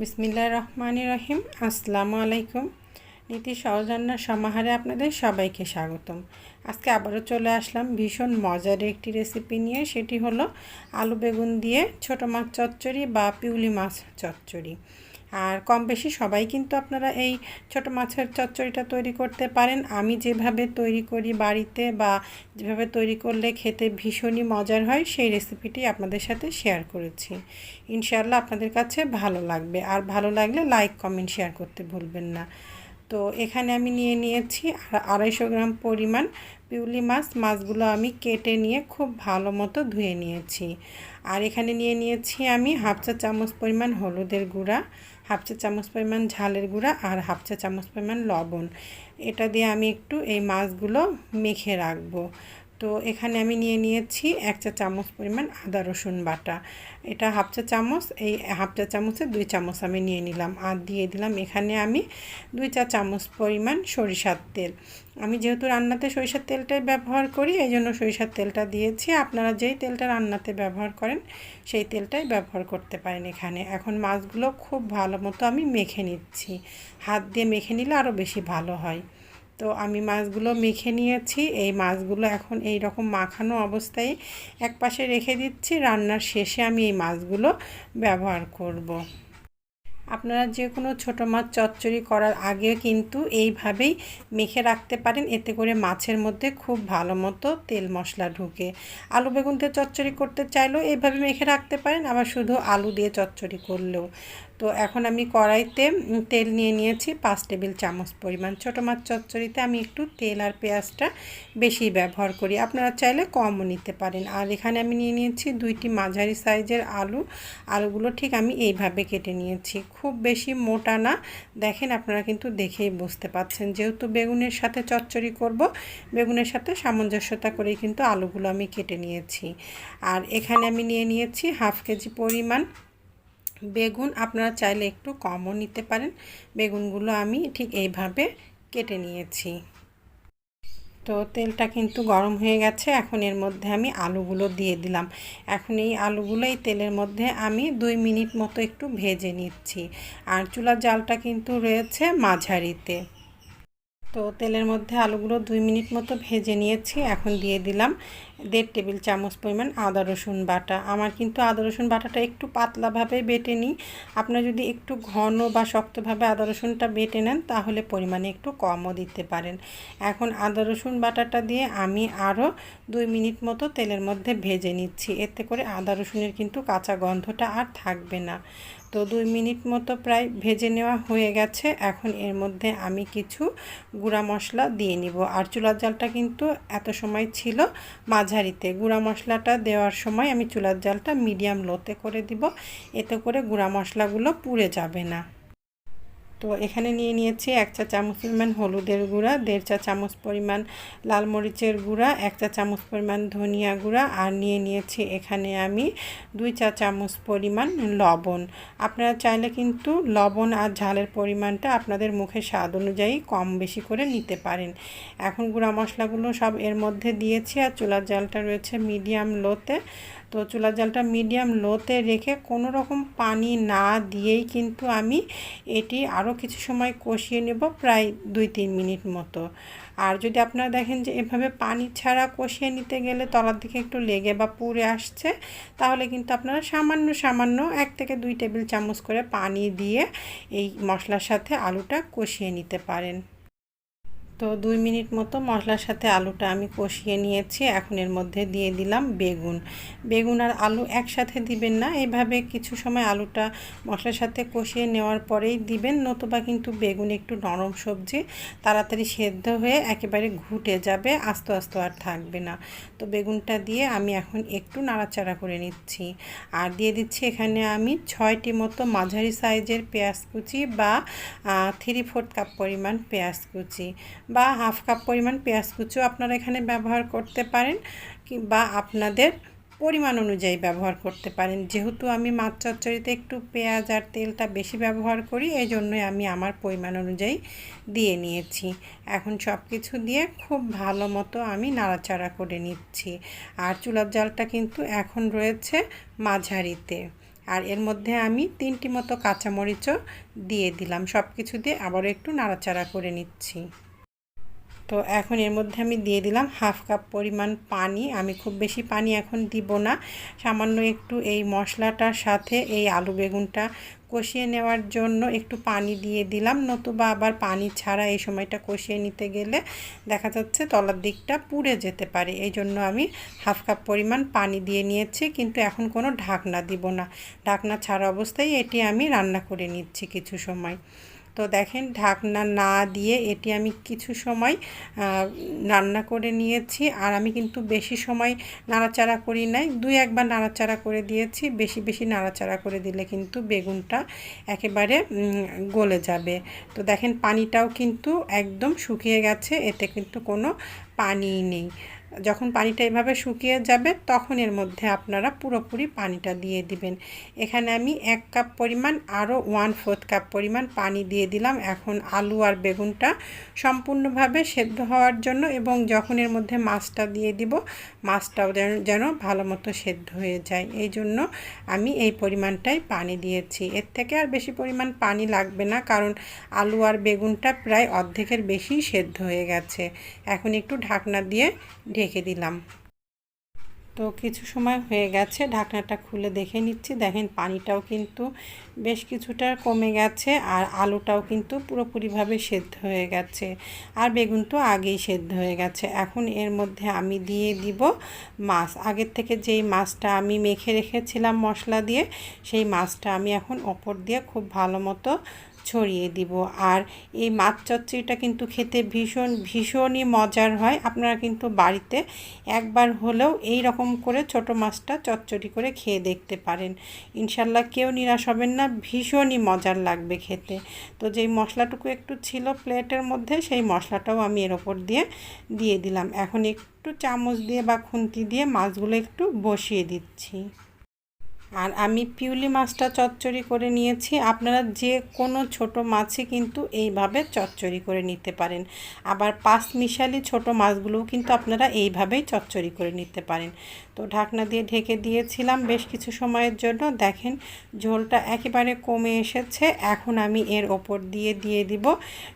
বিসমিল্লা রহমান রহিম আসসালামু আলাইকুম নীতি সহজ সমাহারে আপনাদের সবাইকে স্বাগতম। আজকে আবারও চলে আসলাম ভীষণ মজার একটি রেসিপি নিয়ে। সেটি হলো আলু বেগুন দিয়ে ছোট মাছ চচ্চড়ি বা পিউলি মাছ চচ্চড়ি। আর কম বেশি সবাই কিন্তু আপনারা এই ছোট মাছের চচ্চড়িটা তৈরি করতে পারেন। আমি যেভাবে তৈরি করি বাড়িতে বা যেভাবে তৈরি করলে খেতে ভীষণই মজার হয়, সেই রেসিপিটি আপনাদের সাথে শেয়ার করেছি। ইনশাআল্লাহ আপনাদের কাছে ভালো লাগবে। আর ভালো লাগলে লাইক, কমেন্ট, শেয়ার করতে ভুলবেন না। তো এখানে আমি নিয়ে নিয়েছি আড়াইশো গ্রাম পরিমাণ পিউলি মাছ। মাছগুলো আমি কেটে নিয়ে খুব ভালো মতো ধুয়ে নিয়েছি। আর এখানে নিয়ে নিয়েছি আমি হাফ চা চামচ পরিমাণ হলুদের গুঁড়া। হাফ চা চামচ পরিমাণ ঝালের গুঁড়া আর হাফ চা চামচ পরিমাণ লবণ। এটা দিয়ে আমি একটু এই মাছগুলো মেখে রাখব। তো এখানে আমি নিয়ে নিয়েছি এক চা চামচ পরিমাণ আদা রসুন বাটা। এটা হাফ চা চামচ, এই হাফ চা চামচে দুই চামচ আমি নিয়ে নিলাম আর দিয়ে দিলাম এখানে আমি দুই চা চামচ পরিমাণ সরিষার তেল। আমি যেহেতু রান্নাতে সরিষার তেলটাই ব্যবহার করি, এই জন্য সরিষার তেলটা দিয়েছি। আপনারা যেই তেলটা রান্নাতে ব্যবহার করেন, সেই তেলটাই ব্যবহার করতে পারেন এখানে। এখন মাছগুলো খুব ভালো মতো আমি মেখে নিচ্ছি। হাত দিয়ে মেখে নিলে আরও বেশি ভালো হয়। তো আমি মাছগুলো মেখে নিয়েছি। এই মাছগুলো এখন এই রকম মাখানো অবস্থায় এক পাশে রেখে দিচ্ছি। রান্নার শেষে আমি এই মাছগুলো ব্যবহার করব। আপনারা যে কোনো ছোটো মাছ চচ্চড়ি করার আগে কিন্তু এইভাবেই মেখে রাখতে পারেন। এতে করে মাছের মধ্যে খুব ভালো মতো তেল মশলা ঢুকে। আলু বেগুন দিয়ে চচ্চড়ি করতে চাইলেও এইভাবে মেখে রাখতে পারেন। আবার শুধু আলু দিয়ে চচ্চড়ি করলেও। তো এখন আমি কড়াইতে তেল নিয়ে নিয়েছি পাঁচ টেবিল চামচ পরিমাণ। ছোটো মাছ চচ্চড়িতে আমি একটু তেল আর পেঁয়াজটা বেশি ব্যবহার করি। আপনারা চাইলে কমও নিতে পারেন। আর এখানে আমি নিয়ে নিয়েছি দুইটি মাঝারি সাইজের আলু। আলুগুলো ঠিক আমি এইভাবে কেটে নিয়েছি। খুব বেশি মোটা না। দেখেন আপনারা কিন্তু দেখেই বুঝতে পাচ্ছেন। যেহেতু বেগুনের সাথে চচ্চড়ি করব, বেগুনের সাথে সামঞ্জস্যতা করেই কিন্তু আলুগুলো আমি কেটে নিয়েছি। আর এখানে আমি নিয়ে নিয়েছি হাফ কেজি পরিমাণ বেগুন আপনারা চাইলে একটু কমও নিতে পারেন। বেগুনগুলো আমি ঠিক এইভাবে কেটে নিয়েছি। তো তেলটা কিন্তু গরম হয়ে গেছে, এখন এর মধ্যে আমি আলুগুলো দিয়ে দিলাম। এখন এই আলুগুলো এই তেলের মধ্যে আমি দুই মিনিট মতো একটু ভেজে নিচ্ছি। আর চুলার জালটা কিন্তু রয়েছে মাঝারিতে। তো তেলের মধ্যে আলুগুলো দুই মিনিট মতো ভেজে নিয়েছি, এখন দিয়ে দিলাম দেড় টেবিল চামচ পরিমাণ আদা, রসুন বাটা। আমার কিন্তু আদা, রসুন বাটাটা একটু পাতলাভাবে বেটে নিই। আপনারা যদি একটু ঘন বা শক্তভাবে আদা, রসুনটা বেটে নেন, তাহলে পরিমাণে একটু কমও দিতে পারেন। এখন আদা, রসুন বাটাটা দিয়ে আমি আরও দুই মিনিট মতো তেলের মধ্যে ভেজে নিচ্ছি। এতে করে আদা, রসুনের কিন্তু কাঁচা গন্ধটা আর থাকবে না। তো দুই মিনিট মতো প্রায় ভেজে নেওয়া হয়ে গেছে। এখন এর মধ্যে আমি কিছু গুঁড়া মশলা দিয়ে নিব। আর চুলার জালটা কিন্তু এত সময় ছিল মাঝারিতে। গুঁড়া মশলাটা দেওয়ার সময় আমি চুলার জালটা মিডিয়াম লোতে করে দিব। এতে করে গুঁড়া মশলাগুলো পুড়ে যাবে না। তো এখানে নিয়ে নিয়েছি এক চা চামচ পরিমাণ হলুদের গুঁড়া, দেড় চা চামচ পরিমাণ লাল মরিচের গুঁড়া, এক চা চামচ পরিমাণ ধনিয়া গুঁড়া আর নিয়ে নিয়েছি এখানে আমি দুই চা চামচ পরিমাণ লবণ। আপনারা চাইলে কিন্তু লবণ আর ঝালের পরিমাণটা আপনাদের মুখের স্বাদ অনুযায়ী কম বেশি করে নিতে পারেন। এখন গুঁড়া মশলাগুলো সব এর মধ্যে দিয়েছি আর চুলার জালটা রয়েছে মিডিয়াম লোতে। তো চুলার জালটা মিডিয়াম লোতে রেখে কোনো রকম পানি না দিয়েই কিন্তু আমি এটি আরও কিছু সময় কষিয়ে নেব প্রায় দুই তিন মিনিট মতো। আর যদি আপনারা দেখেন যে এভাবে পানি ছাড়া কষিয়ে নিতে গেলে তলার দিকে একটু লেগে বা পুড়ে আসছে, তাহলে কিন্তু আপনারা সামান্য সামান্য এক থেকে দুই টেবিল চামচ করে পানি দিয়ে এই মশলার সাথে আলুটা কষিয়ে নিতে পারেন। তো দুই মিনিট মতো মশলার সাথে আলুটা আমি কষিয়ে নিয়েছি। এখন এর মধ্যে দিয়ে দিলাম বেগুন। বেগুন আর আলু একসাথে দিবেন না। এভাবে কিছু সময় আলুটা মশলার সাথে কষিয়ে নেওয়ার পরেই দিবেন, নতুবা কিন্তু বেগুন একটু নরম সবজি তাড়াতাড়ি সেদ্ধ হয়ে একেবারে ঘুটে যাবে, আস্তে আস্তে আর থাকবে না। তো বেগুনটা দিয়ে আমি এখন একটু নাড়াচাড়া করে নিচ্ছি। আর দিয়ে দিচ্ছি এখানে আমি ছয়টি মতো মাঝারি সাইজের পেঁয়াজ কুচি বা থ্রি ফোর্থ কাপ পরিমাণ পেঁয়াজ কুচি। বা হাফ কাপ পরিমাণ পেঁয়াজ কুচো আপনারা এখানে ব্যবহার করতে পারেন বা আপনাদের পরিমাণ অনুযায়ী ব্যবহার করতে পারেন। যেহেতু আমি মাছ চচ্চড়িতে একটু পেঁয়াজ আর তেলটা বেশি ব্যবহার করি এই জন্যই আমি আমার পরিমাণ অনুযায়ী দিয়ে নিয়েছি। এখন সব কিছু দিয়ে খুব ভালো মতো আমি নাড়াচাড়া করে নিচ্ছি। আর চুলার জালটা কিন্তু এখন রয়েছে মাঝারিতে। আর এর মধ্যে আমি তিনটি মতো কাঁচামরিচও দিয়ে দিলাম। সব কিছু দিয়ে আবারও একটু নাড়াচাড়া করে নিচ্ছি। তো এখন এর মধ্যে আমি দিয়ে দিলাম হাফ কাপ পরিমাণ পানি। আমি খুব বেশি পানি এখন দিব না। সামান্য একটু এই মশলাটার সাথে এই আলু বেগুনটা কষিয়ে নেওয়ার জন্য একটু পানি দিয়ে দিলাম। নতুবা আবার পানি ছাড়া এই সময়টা কষিয়ে নিতে গেলে দেখা যাচ্ছে তলার দিকটা পুড়ে যেতে পারে। এই জন্য আমি হাফ কাপ পরিমাণ পানি দিয়ে নিয়েছি, কিন্তু এখন কোনো ঢাকনা দিব না। ঢাকনা ছাড়া অবস্থায় এটি আমি রান্না করে নিচ্ছি কিছু সময়। তো দেখেন ঢাকনা না দিয়ে এটি আমি কিছু সময় রান্না করে নিয়েছি। আর আমি কিন্তু বেশি সময় নাড়াচাড়া করি নাই। দুই একবার নাড়াচাড়া করে দিয়েছি। বেশি বেশি নাড়াচাড়া করে দিলে কিন্তু বেগুনটা একেবারে গলে যাবে। তো দেখেন পানিটাও কিন্তু একদম শুকিয়ে গেছে। এতে কিন্তু কোনো পানি নেই। যখন পানিটা এভাবে শুকিয়ে যাবে, তখন এর মধ্যে আপনারা পুরোপুরি পানিটা দিয়ে দিবেন। এখানে আমি এক কাপ পরিমাণ আরও ওয়ান ফোর্থ কাপ পরিমাণ পানি দিয়ে দিলাম। এখন আলু আর বেগুনটা সম্পূর্ণভাবে সেদ্ধ হওয়ার জন্য এবং যখন এর মধ্যে মাছটা দিয়ে দিব, মাছটাও যেন যেন ভালো মতো সেদ্ধ হয়ে যায়। এই জন্য আমি এই পরিমাণটাই পানি দিয়েছি। এর থেকে আর বেশি পরিমাণ পানি লাগবে না, কারণ আলু আর বেগুনটা প্রায় অর্ধেকের বেশি সেদ্ধ হয়ে গেছে। এখন একটু ঢাকনা দিয়ে দিলাম। তো কিছু সময় হয়ে গেছে, ঢাকনাটা খুলে দেখে নিচ্ছি। দেখেন পানিটাও কিন্তু বেশ কিছুটা কমে গেছে আর আলুটাও কিন্তু পুরোপুরিভাবে সেদ্ধ হয়ে গেছে আর বেগুন তো আগেই সেদ্ধ হয়ে গেছে। এখন এর মধ্যে আমি দিয়ে দিব মাছ। আগের থেকে যেই মাছটা আমি মেখে রেখেছিলাম মশলা দিয়ে, সেই মাছটা আমি এখন ওপর দিয়ে খুব ভালো মতো ছড়িয়ে দিব। আর এই মাছ চচ্চড়িটা কিন্তু খেতে ভীষণ, ভীষণই মজার হয়। আপনারা কিন্তু বাড়িতে একবার হলেও এই রকম করে ছোট মাছটা চচ্চড়ি করে খেয়ে দেখতে পারেন। ইনশাল্লাহ কেউ নিরাশ হবেন না, ভীষণই মজার লাগবে খেতে। তো যেই মশলাটুকু একটু ছিল প্লেটের মধ্যে, সেই মশলাটাও আমি এর ওপর দিয়ে দিয়ে দিলাম। এখন একটু চামচ দিয়ে বা খুন্তি দিয়ে মাছগুলো একটু বসিয়ে দিচ্ছি। আর আমি পিউলি মাছটা চচ্চড়ি করে নিয়েছি। আপনারা যে কোনো ছোট মাছই কিন্তু এইভাবে চচ্চড়ি করে নিতে পারেন। আবার পাঁচ মিশালি ছোট মাছগুলোও কিন্তু আপনারা এইভাবেই চচ্চড়ি করে নিতে পারেন। তো ঢাকনা দিয়ে ঢেকে দিয়েছিলাম বেশ কিছু সময়ের জন্য। দেখেন, ঝোলটা একেবারে কমে এসেছে। এখন আমি এর ওপর দিয়ে দিয়ে দিব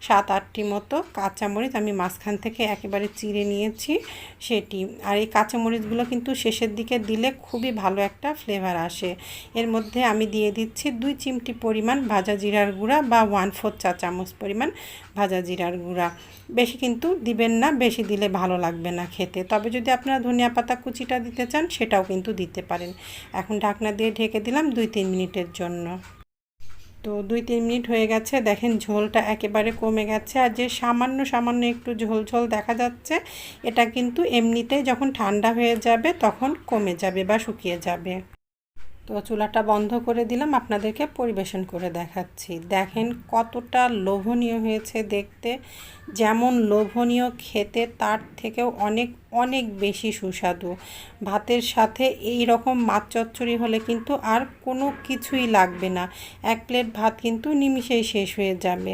সাত আটটি মতো কাঁচামরিচ। আমি মাঝখান থেকে একেবারে চিড়ে নিয়েছি সেটি। আর এই কাঁচামরিচগুলো কিন্তু শেষের দিকে দিলে খুবই ভালো একটা ফ্লেভার আসে। এর মধ্যে আমি দিয়ে দিচ্ছি দুই চিমটি পরিমাণ ভাজা জিরার গুঁড়া বা ওয়ান ফোর চা চামচ পরিমাণ ভাজা জিরার গুঁড়া। বেশি কিন্তু দিবেন না, বেশি দিলে ভালো লাগবে না খেতে। তবে যদি আপনারা ধনিয়া পাতা কুচিটা দিতে চান, সেটাও কিন্তু দিতে পারেন। এখন ঢাকনা দিয়ে ঢেকে দিলাম দুই তিন মিনিটের জন্য। তো দুই তিন মিনিট হয়ে গেছে, দেখেন ঝোলটা একেবারে কমে গেছে। আর যে সামান্য সামান্য একটু ঝোল ঝোল দেখা যাচ্ছে, এটা কিন্তু এমনিতেই যখন ঠান্ডা হয়ে যাবে তখন কমে যাবে বা শুকিয়ে যাবে। তো চুলাটা বন্ধ করে দিলাম, আপনাদেরকে পরিবেশন করে দেখাচ্ছি। দেখেন কতটা লোভনীয় হয়েছে দেখতে। যেমন লোভনীয় খেতে, তার থেকেও অনেক অনেক বেশি সুস্বাদু। ভাতের সাথে এই রকম মাছ চচ্চড়ি হলে কিন্তু আর কোনো কিছুই লাগবে না। এক প্লেট ভাত কিন্তু নিমিশেই শেষ হয়ে যাবে।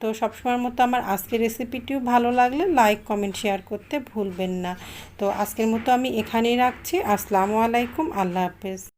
তো সবসময়ের মতো আমার আজকের রেসিপিটিও ভালো লাগলে লাইক, কমেন্ট, শেয়ার করতে ভুলবেন না। তো আজকের মতো আমি এখানেই রাখছি। আসসালামু আলাইকুম। আল্লাহ হাফেজ।